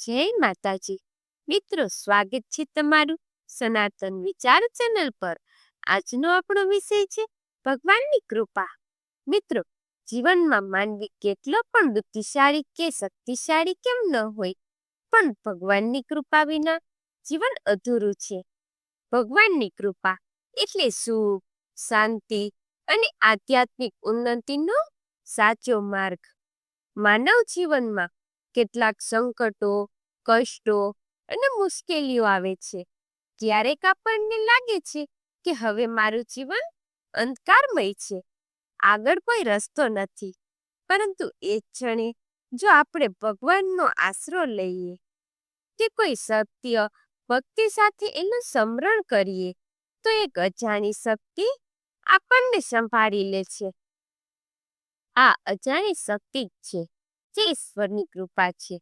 જય માતાજી. મિત્રો, સ્વાગત છે તમારું સનાતન વિચાર ચેનલ પર. આજનો આપણો વિષય છે ભગવાનની કૃપા. મિત્રો, જીવનમાં માનવી કેટલો પણ બુદ્ધિશાળી કે શક્તિશાળી કેમ ન હોય, પણ ભગવાનની કૃપા વિના જીવન અધૂરું છે. ભગવાનની કૃપા એટલે સુખ, શાંતિ અને આધ્યાત્મિક ઉન્નતિનો સાચો માર્ગ. માનવ જીવનમાં કેટલાક સંકટો, કષ્ટો અને મુશ્કેલીઓ આવે છે. ક્યારેક આપણને લાગે છે કે હવે મારું જીવન અંધકારમય છે. આગળ કોઈ રસ્તો નથી. પરંતુ એ ક્ષણે જો આપણે ભગવાનનો આશરો લઈએ કે કોઈ સત્ય ભક્તિ સાથે એનું સ્મરણ કરીએ, તો એક અજાણી શક્તિ આપણને સંભાળી લે છે. આ અજાણી શક્તિ જ છે. જે ઈશ્વરની કૃપા છે.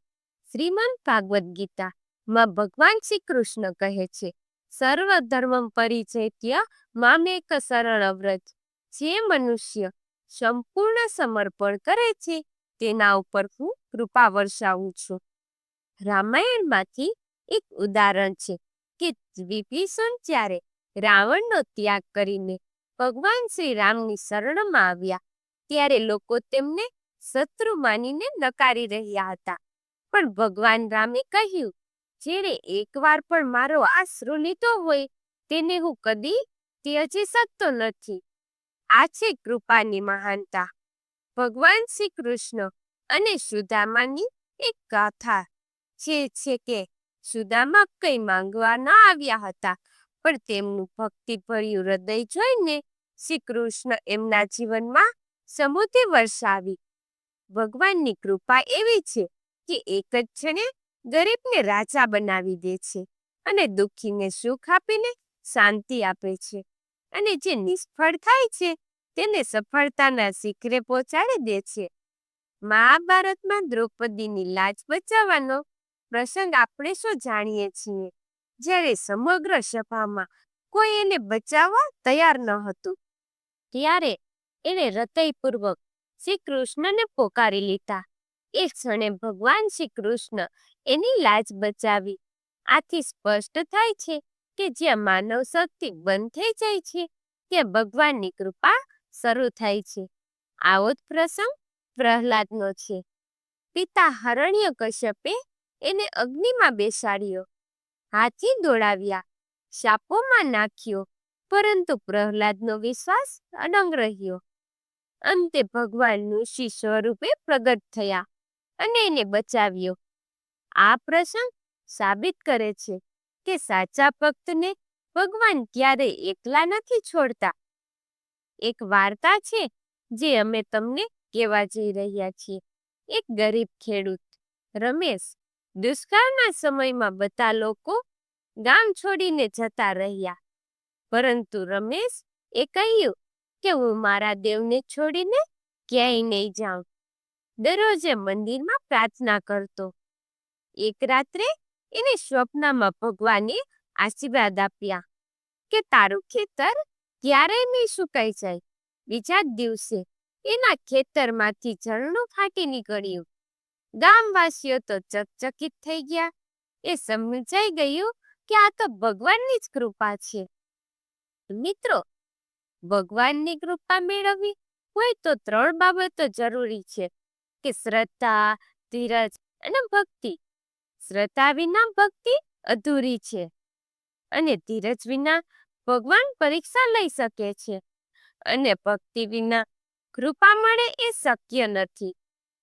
શ્રીમદ ભાગવદ્ ગીતા માં ભગવાન શ્રી કૃષ્ણ કહે છે, સર્વ ધર્મ પરિચૈત્ય મામેક શરણ વ્રત જે મનુષ્ય સંપૂર્ણ સમર્પણ કરે છે, તેના ઉપર હું કૃપા વર્ષાવું છું. રામાયણમાંથી એક ઉદાહરણ છે કે વિભીષણ જ્યારે રાવણનો ત્યાગ કરીને ભગવાન શ્રી રામની શરણમાં આવ્યા, ત્યારે લોકો તેમને શત્રુ માનીને નકારી રહ્યા હતા. પણ ભગવાન રામે કહ્યું, જેણે એકવાર પણ મારો આશરો લીધો હોય, તેને હું કદી ત્યજી શકતો નથી. આ છે કૃપાની મહાનતા. ભગવાન શ્રી કૃષ્ણ અને સુદામાની એક ગાથા, જે છે કે સુદામા કંઈ માંગવા ન આવ્યા હતા, પણ તેમનું ભક્તિભર્યું હૃદય જોઈને શ્રી કૃષ્ણ એમના જીવનમાં સમુદ્ર વરસાવી. ભગવાનની કૃપા એવી છે કે એક જ ક્ષણે ગરીબને રાજા બનાવી દે છે અને દુઃખીને સુખ આપીને શાંતિ આપે છે. અને જે નિષ્ફળ થાય છે તેને સફળતાના શિખરે પહોંચાડી દે છે. મહાભારતમાં દ્રૌપદીની લાજ બચાવવાનો પ્રસંગ આપણે શું જાણીએ છીએ? જ્યારે સમગ્ર સભામાં કોઈ એને બચાવવા તૈયાર ન હતું. ત્યારે એને હૃદયપૂર્વક શ્રી કૃષ્ણને પોકારી લીધા. એ ક્ષણે ભગવાન શ્રી કૃષ્ણ એની લાજ બચાવી. આથી સ્પષ્ટ થાય છે કે જ્યાં માનવ શક્તિ બંધ થઈ જાય છે, ત્યાં ભગવાનની કૃપા શરૂ થાય છે. આવો જ પ્રસંગ પ્રહલાદનો છે. પિતા હરણ્ય કશ્યપે એને અગ્નિમાં બેસાડ્યો. હાથી દોડાવ્યા. શાપોમાં નાખ્યો. પરંતુ પ્રહલાદનો વિશ્વાસ અડંગ રહ્યો. અંતે ભગવાનનું ઋષિ સ્વરૂપે પ્રગટ થયા અને એને બચાવ્યો. આ પ્રસંગ સાબિત કરે છે કે સાચા ભક્તને ભગવાન ક્યારે એકલા નથી છોડતા. એક વાર્તા છે જે અમે તમને કહેવા જઈ રહ્યા છીએ. એક ગરીબ ખેડૂત, રમેશ, દુષ્કાળના સમયમાં બધા લોકો ગામ છોડીને જતા રહ્યા. પરંતુ રમેશ એ કહ્યું કે હું મારા દેવને છોડીને ક્યાંય નહીં જાઉં. દરરોજે મંદિરમાં પ્રાર્થના કરતો. એક રાત્રે એને સ્વપ્નમાં ભગવાને આશીર્વાદ આપ્યા કે તારું ખેતર ક્યારેય નહીં સુકાઈ જાય. બીજા દિવસે એના ખેતરમાંથી ઝરણું ફાટી નીકળ્યું. ગામવાસીઓ તો ચકચકિત થઈ ગયા. એ સમજાઈ ગયું કે આ તો ભગવાનની જ કૃપા છે. મિત્રો ભગવાનની કૃપા મેળવવી હોય તો ત્રણ બાબતો જરૂરી છે. કે શ્રદ્ધા, ધીરજ અને ભક્તિ. શ્રદ્ધા વિના ભક્તિ અધૂરી છે અને ધીરજ વિના ભગવાન પરીક્ષા લઈ શકે છે. અને ભક્તિ વિના કૃપા મળે એ શક્ય નથી.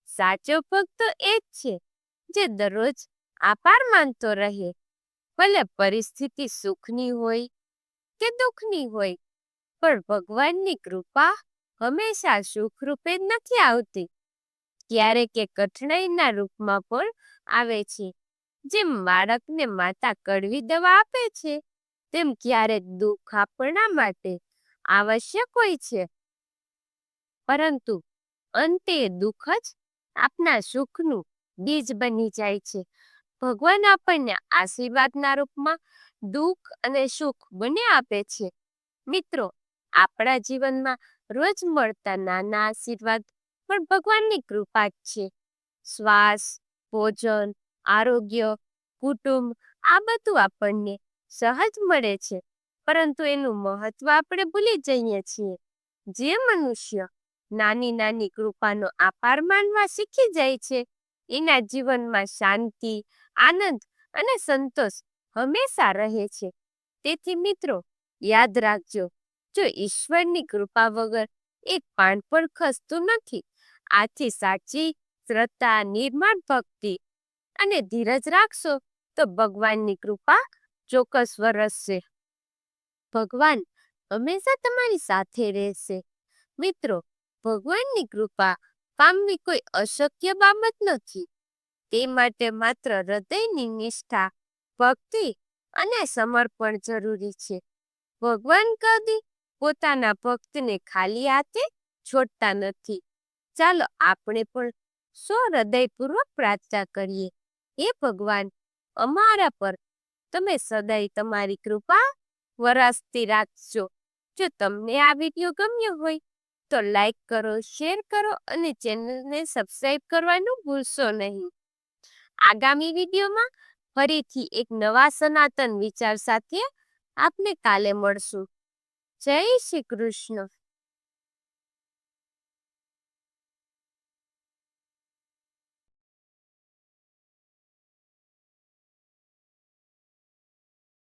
સાચો ભક્ત એ જ છે જે દરરોજ આભાર માનતો રહે. ભલે પરિસ્થિતિ સુખની હોય કે દુઃખની હોય પણ ભગવાનની કૃપા હંમેશા સુખરૂપે રૂપે નથી આવતી. ક્યારેક એ કઠણાઈના રૂપમાં પણ આવે છે. જેમ બાળકને માતા કડવી દવા આપે છે, તેમ ક્યારેક દુઃખ આપણા માટે આવશ્યક હોય છે. પરંતુ અંતે દુઃખ જ આપના સુખનું બીજ બની જાય છે. ભગવાન આપણને આશીર્વાદના રૂપમાં દુઃખ અને સુખ બંને આપે છે. મિત્રો આપણા જીવનમાં રોજ મળતા નાના આશીર્વાદ પણ ભગવાનની કૃપા જ છે. શ્વાસ, ભોજન, આરોગ્ય, કુટુંબ, આ બધું આપણને સહજ મળે છે. પરંતુ એનું મહત્વ આપણે ભૂલી જઈએ છીએ. જે મનુષ્ય નાની નાની કૃપાનો આભાર માનવા શીખી જાય છે, એના જીવનમાં શાંતિ, આનંદ અને સંતોષ હંમેશા રહે છે. તેથી મિત્રો, યાદ રાખજો જો ઈશ્વરની કૃપા વગર એક પાન પણ ખસતું નથી. આથી સાચી શ્રદ્ધા, નિર્માણ ભક્તિ અને ધીરજ રાખશો તો ભગવાનની કૃપા ચોક્કસ વરસશે. ભગવાન હંમેશા તમારી સાથે રહેશે. મિત્રો, ભગવાનની કૃપા પામવી કોઈ અશક્ય બાબત નથી. તે માટે માત્ર હૃદયની નિષ્ઠા, ભક્તિ અને સમર્પણ જરૂરી છે. ભગવાન કદી પોતાના ભક્તને ખાલી હાથે છોડતા નથી. ચાલો આપણે પણ સો હૃદયપૂર્વક પ્રાર્થના કરીએ. હે ભગવાન, અમારા પર તમે સદાય તમારી કૃપા વરસતી રાખજો. જો તમને આ વીડિયો ગમ્યો હોય, તો લાઈક કરો, શેર કરો અને ચેનલને સબસ્ક્રાઇબ કરવાનું ભૂલશો નહીં. આગામી વિડીયોમાં ફરીથી એક નવા સનાતન વિચાર સાથે આપને કાલે મળશું. જય શ્રી કૃષ્ણ.